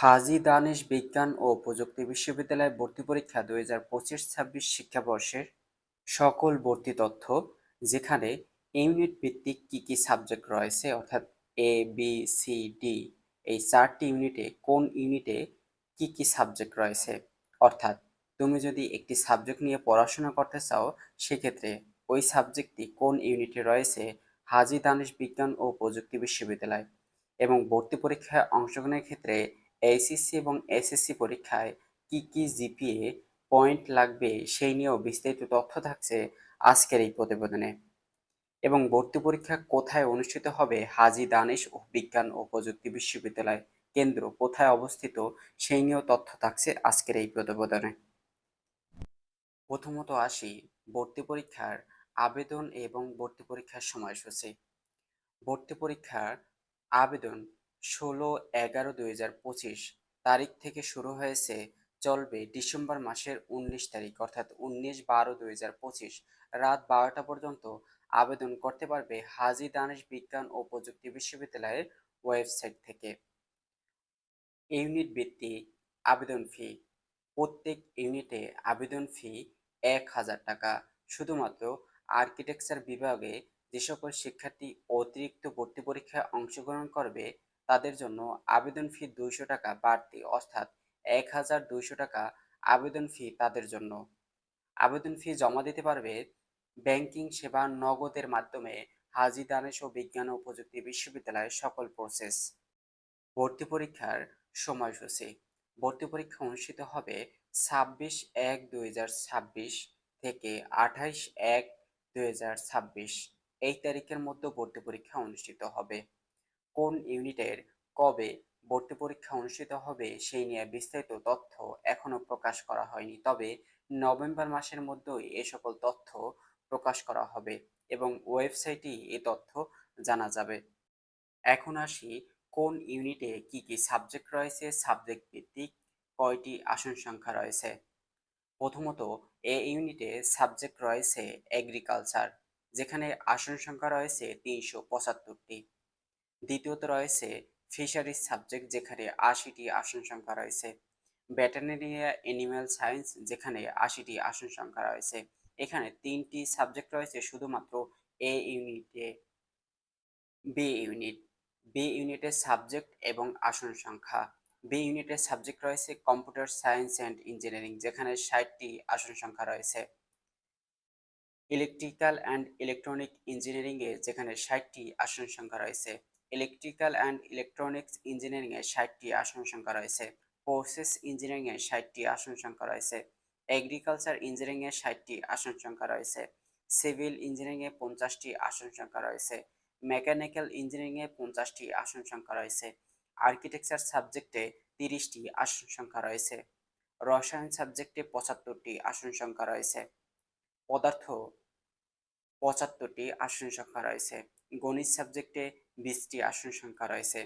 হাজী দানেশ বিজ্ঞান ও প্রযুক্তি বিশ্ববিদ্যালয় ভর্তি পরীক্ষা দুই হাজার পঁচিশ ছাব্বিশ শিক্ষাবর্ষের সকল ভর্তি তথ্য, যেখানে ইউনিট ভিত্তিক কি কি সাবজেক্ট রয়েছে, অর্থাৎ এ বি সি ডি এই চারটি ইউনিটে কোন ইউনিটে কি কি সাবজেক্ট রয়েছে? অর্থাৎ তুমি যদি একটি সাবজেক্ট নিয়ে পড়াশোনা করতে চাও, সেক্ষেত্রে ওই সাবজেক্টটি কোন ইউনিটে রয়েছে? হাজী দানেশ বিজ্ঞান ও প্রযুক্তি বিশ্ববিদ্যালয়। এবং ভর্তি পরীক্ষায় অংশগ্রহণের ক্ষেত্রে এইচএসসি এবং এসএসসি পরীক্ষায় কি কি জিপিএ পয়েন্ট লাগবে সেই নিয়েও বিস্তারিত তথ্য থাকছে আজকের এই প্রতিবেদনে। এবং ভর্তি পরীক্ষা কোথায় অনুষ্ঠিত হবে? হাজী দানেশ ও বিজ্ঞান ও প্রযুক্তি বিশ্ববিদ্যালয় কেন্দ্র কোথায় অবস্থিত? সেই নিয়েও তথ্য থাকছে আজকের এই প্রতিবেদনে। প্রথমত আসি ভর্তি পরীক্ষার আবেদন এবং ভর্তি পরীক্ষার সময়সূচি। ভর্তি পরীক্ষার আবেদন ষোলো এগারো দুই হাজার পঁচিশ তারিখ থেকে শুরু হয়েছে, চলবে ডিসেম্বর মাসের উনিশ তারিখ অর্থাৎ উনিশ বারো দুই হাজার পঁচিশ। রাত বারোটা পর্যন্ত আবেদন করতে পারবে হাজি দানেশ বিজ্ঞান ও প্রযুক্তি বিশ্ববিদ্যালয়ের ওয়েবসাইট থেকে। ইউনিট ভিত্তিক আবেদন ফি, প্রত্যেক ইউনিটে আবেদন ফি এক হাজার টাকা। শুধুমাত্র আর্কিটেকচার বিভাগে যে সকল শিক্ষার্থী অতিরিক্ত ভর্তি পরীক্ষায় অংশগ্রহণ করবে তাদের জন্য আবেদন ফি দুইশো টাকা বাড়তি, অর্থাৎ এক হাজার দুইশো টাকা আবেদন ফি তাদের জন্য। আবেদন ফি জমা দিতে পারবে ব্যাংকিং সেবা নগদের মাধ্যমে হাজি দানেশ ও বিজ্ঞান ও প্রযুক্তি বিশ্ববিদ্যালয়ের সকল প্রসেস ভর্তি পরীক্ষার সময়সূচি। ভর্তি পরীক্ষা অনুষ্ঠিত হবে ছাব্বিশ এক দুই হাজার ছাব্বিশ থেকে আঠাইশ এক দুই হাজার ছাব্বিশ। এই তারিখের মধ্যে ভর্তি পরীক্ষা অনুষ্ঠিত হবে। কোন ইউনিটের কবে ভর্তি পরীক্ষা অনুষ্ঠিত হবে সেই নিয়ে বিস্তারিত তথ্য এখনও প্রকাশ করা হয়নি। তবে নভেম্বর মাসের মধ্যেই এ সকল তথ্য প্রকাশ করা হবে এবং ওয়েবসাইটে এ তথ্য জানা যাবে। এখন আসি কোন ইউনিটে কি কি সাবজেক্ট রয়েছে, সাবজেক্ট ভিত্তিক কয়টি আসন সংখ্যা রয়েছে? প্রথমত, এ ইউনিটে সাবজেক্ট রয়েছে এগ্রিকালচার যেখানে আসন সংখ্যা রয়েছে তিনশো পঁচাত্তরটি। দ্বিতীয়ত রয়েছে ফিশারিজ সাবজেক্ট যেখানে আশিটি আসন সংখ্যা রয়েছে। ব্যাটানেরিয়া অ্যানিম্যাল সায়েন্স যেখানে আশিটি আসন সংখ্যা রয়েছে। এখানে তিনটি সাবজেক্ট রয়েছে, শুধুমাত্র এ ইউনিটে বি ইউনিট বি ইউনিটের সাবজেক্ট এবং আসন সংখ্যা। বি ইউনিটের সাবজেক্ট রয়েছে কম্পিউটার সায়েন্স অ্যান্ড ইঞ্জিনিয়ারিং যেখানে ষাটটি আসন সংখ্যা রয়েছে। ইলেকট্রিক্যাল অ্যান্ড ইলেকট্রনিক ইঞ্জিনিয়ারিংয়ে যেখানে ষাটটি আসন সংখ্যা রয়েছে। ইলেকট্রিক্যাল অ্যান্ড ইলেকট্রনিক্স ইঞ্জিনিয়ারিংয়ে ষাটটি আসন সংখ্যা রয়েছে। প্রসেস ইঞ্জিনিয়ারিংয়ে ষাটটি আসন সংখ্যা রয়েছে। এগ্রিকালচার ইঞ্জিনিয়ারিংয়ে ষাটটি আসন সংখ্যা রয়েছে। সিভিল ইঞ্জিনিয়ারিংয়ে পঞ্চাশটি আসন সংখ্যা রয়েছে। মেকানিক্যাল ইঞ্জিনিয়ারিংয়ে পঞ্চাশটি আসন সংখ্যা রয়েছে। আর্কিটেকচার সাবজেক্টে তিরিশটি আসন সংখ্যা রয়েছে। রসায়ন সাবজেক্টে পঁচাত্তরটি আসন সংখ্যা রয়েছে। পদার্থ পঁচাত্তরটি আসন সংখ্যা রয়েছে। গণিত সাবজেক্টে বিশটি আসন সংখ্যা রয়েছে।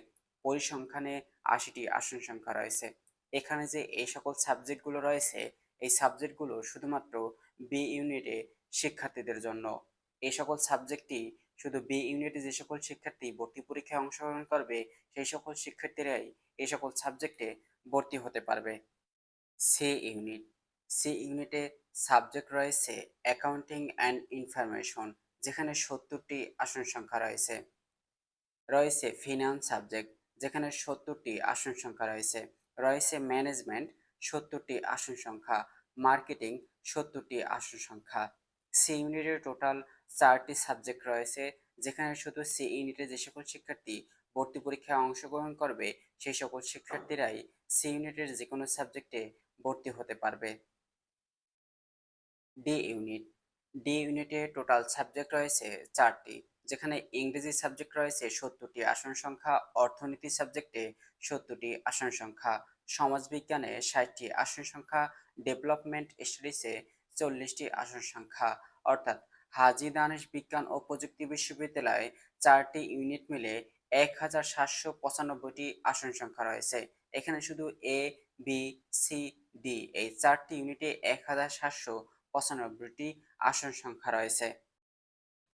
পরিসংখ্যানে আশিটি আসন সংখ্যা রয়েছে। এখানে যে এই সকল সাবজেক্টগুলো রয়েছে, এই সাবজেক্টগুলো শুধুমাত্র বি ইউনিটে শিক্ষার্থীদের জন্য। এই সকল সাবজেক্টটি শুধু বি ইউনিটে যে সকল শিক্ষার্থী ভর্তি পরীক্ষায় অংশগ্রহণ করবে, সেই সকল শিক্ষার্থীরাই এই সকল সাবজেক্টে ভর্তি হতে পারবে। সি ইউনিট সি ইউনিটে সাবজেক্ট রয়েছে অ্যাকাউন্টিং অ্যান্ড ইনফরমেশন, যেখানে সত্তরটি আসন সংখ্যা রয়েছে। রয়েছে ফিনান্স সাবজেক্ট, যেখানে সত্তরটি আসন সংখ্যা রয়েছে। রয়েছে ম্যানেজমেন্ট, সত্তরটি আসন সংখ্যা। মার্কেটিং, সত্তরটি আসন সংখ্যা। সি ইউনিটের টোটাল চারটি সাবজেক্ট রয়েছে, যেখানে শুধু সি ইউনিটে যে সকল শিক্ষার্থী ভর্তি পরীক্ষায় অংশগ্রহণ করবে, সেই সকল শিক্ষার্থীরাই সি ইউনিটের যে কোনো সাবজেক্টে ভর্তি হতে পারবে। ডি ইউনিট ডি ইউনিটে টোটাল সাবজেক্ট রয়েছে চারটি, যেখানে ইংরেজি সাবজেক্ট রয়েছে সত্তরটি, আসন সংখ্যা, অর্থনীতি সাবজেক্টে সত্তরটি আসন সংখ্যা, সমাজবিজ্ঞানে ষাটটি আসন সংখ্যা ডেভেলপমেন্ট স্টাডিসে চল্লিশটি আসন সংখ্যা। অর্থাৎ হাজি দানেশ বিজ্ঞান ও প্রযুক্তি বিশ্ববিদ্যালয়ে চারটি ইউনিট মিলে এক হাজার সাতশো পঁচানব্বইটি আসন সংখ্যা রয়েছে। এখানে শুধু এ বি সি ডি এই চারটি ইউনিটে এক হাজার সাতশো পঁচানব্বইটি আসন সংখ্যা রয়েছে।